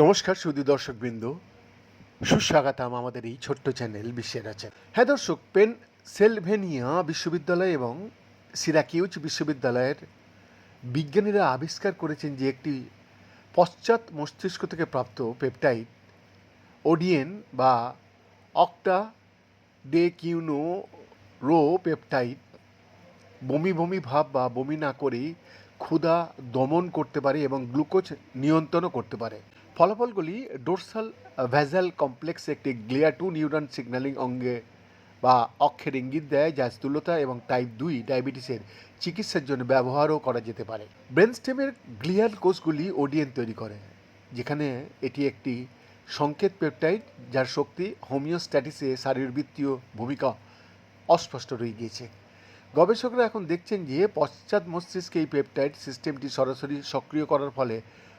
নমস্কার সুদী দর্শকবৃন্দ। সুস্বাগতম আমাদের এই ছোট্ট চ্যানেল বিশ্বের আছেন হ্যাঁ দর্শক, পেন সেলভেনিয়া বিশ্ববিদ্যালয় এবং সিরাকিউজ বিশ্ববিদ্যালয়ের বিজ্ঞানীরা আবিষ্কার করেছেন যে একটি পশ্চাৎ মস্তিষ্ক থেকে প্রাপ্ত পেপটাইড, ওডিএন বা অক্টা ডে কিউনো রো পেপটাইড বমি বমি ভাব বা বমি না করেই ক্ষুধা দমন করতে পারে এবং গ্লুকোজ নিয়ন্ত্রণও করতে পারে। ফলাফলগুলি ডোরসাল ভ্যাজাল কমপ্লেক্স একটি গ্লিয়া টু নিউরন সিগন্যালিং অঙ্গে বা অক্ষের ইঙ্গিত দেয়, যা স্থূলতা এবং টাইপ দুই ডায়াবেটিসের চিকিৎসার জন্য ব্যবহারও করা যেতে পারে। ব্রেনস্টেমের গ্লিয়াল কোষগুলি ওডিএন তৈরি করে, যেখানে এটি একটি সংকেত পেপটাইড যার শক্তি হোমিওস্ট্যাটিসে শারীরবৃত্তীয় ভূমিকা অস্পষ্ট রয়ে গিয়েছে। গবেষকরা এখন দেখছেন যে পশ্চাৎ মস্তিষ্কে এই পেপটাইড সিস্টেমটি সরাসরি সক্রিয় করার ফলে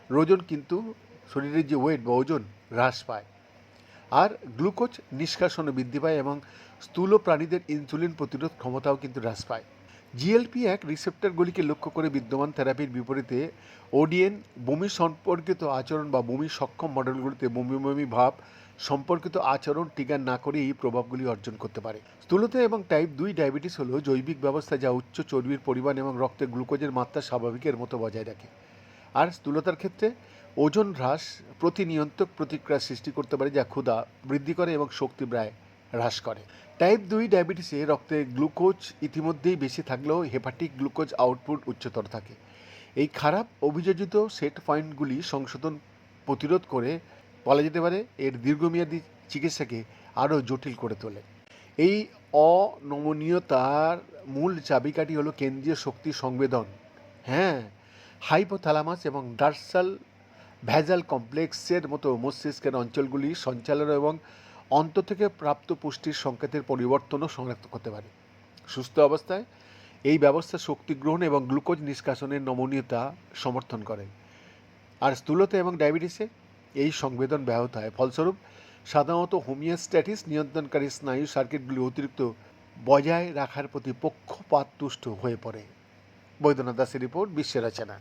রোজন কিন্তু শরীরের যে ওয়েট বা ওজন হ্রাস পায়। আর গ্লুকোজ নিষ্কাশনও বৃদ্ধি পায় এবং স্থূল প্রাণীদের ইনসুলিন প্রতিরোধ ক্ষমতাও কিন্তু হ্রাস পায়। জিএলপি এক রিসেপ্টারগুলিকে লক্ষ্য করে বিদ্যমান থেরাপির বিপরীতে ওডিএন বমি সম্পর্কিত আচরণ বা বমি সক্ষম মডেলগুলিতে বমি বমি ভাব সম্পর্কিত আচরণ টিকার না করে এই প্রভাবগুলি অর্জন করতে পারে। স্থূলতা এবং টাইপ দুই ডায়াবেটিস হল জৈবিক ব্যবস্থা যা উচ্চ চর্বির পরিমাণ এবং রক্তে গ্লুকোজের মাত্রা স্বাভাবিকের মতো বজায় রাখে। আর স্থূলতার ক্ষেত্রে ওজন হ্রাস প্রতিনিয়ন্ত্রক প্রতিক্রিয়া সৃষ্টি করতে পারে যা ক্ষুধা বৃদ্ধি করে এবং শক্তি প্রায় হ্রাস করে। টাইপ দুই ডায়াবেটিসে রক্তে গ্লুকোজ ইতিমধ্যেই বেশি থাকলেও হেপাটিক গ্লুকোজ আউটপুট উচ্চতর থাকে। এই খারাপ অভিযোজিত সেট পয়েন্টগুলি সংশোধন প্রতিরোধ করে বলা যেতে পারে এর দীর্ঘমেয়াদী চিকিৎসাকে আরও জটিল করে তোলে। এই অনমনীয়তার মূল চাবিকাঠি হলো কেন্দ্রীয় শক্তি সংবেদন। হ্যাঁ হাইপোথ্যালামাস এবং ডার্সাল ভ্যাজাল কমপ্লেক্সের মতো মস্তিষ্কের অঞ্চলগুলি সঞ্চালন এবং অন্ত থেকে প্রাপ্ত পুষ্টির সংকেতের পরিবর্তনও শনাক্ত করতে পারে। সুস্থ অবস্থায় এই ব্যবস্থা শক্তি গ্রহণ এবং গ্লুকোজ নিষ্কাশনের নমনীয়তা সমর্থন করে। আর স্থূলতা এবং ডায়াবেটিসে এই সংবেদন ব্যাহত হয়। ফলস্বরূপ, সাধারণত হোমিওস্ট্যাটিস নিয়ন্ত্রণকারী স্নায়ু সার্কিটগুলি অতিরিক্ত বজায় রাখার প্রতি পক্ষপাততুষ্ট হয়ে পড়ে। বৈদ্যনাথ দাসের রিপোর্ট, বিশ্বের রচনা।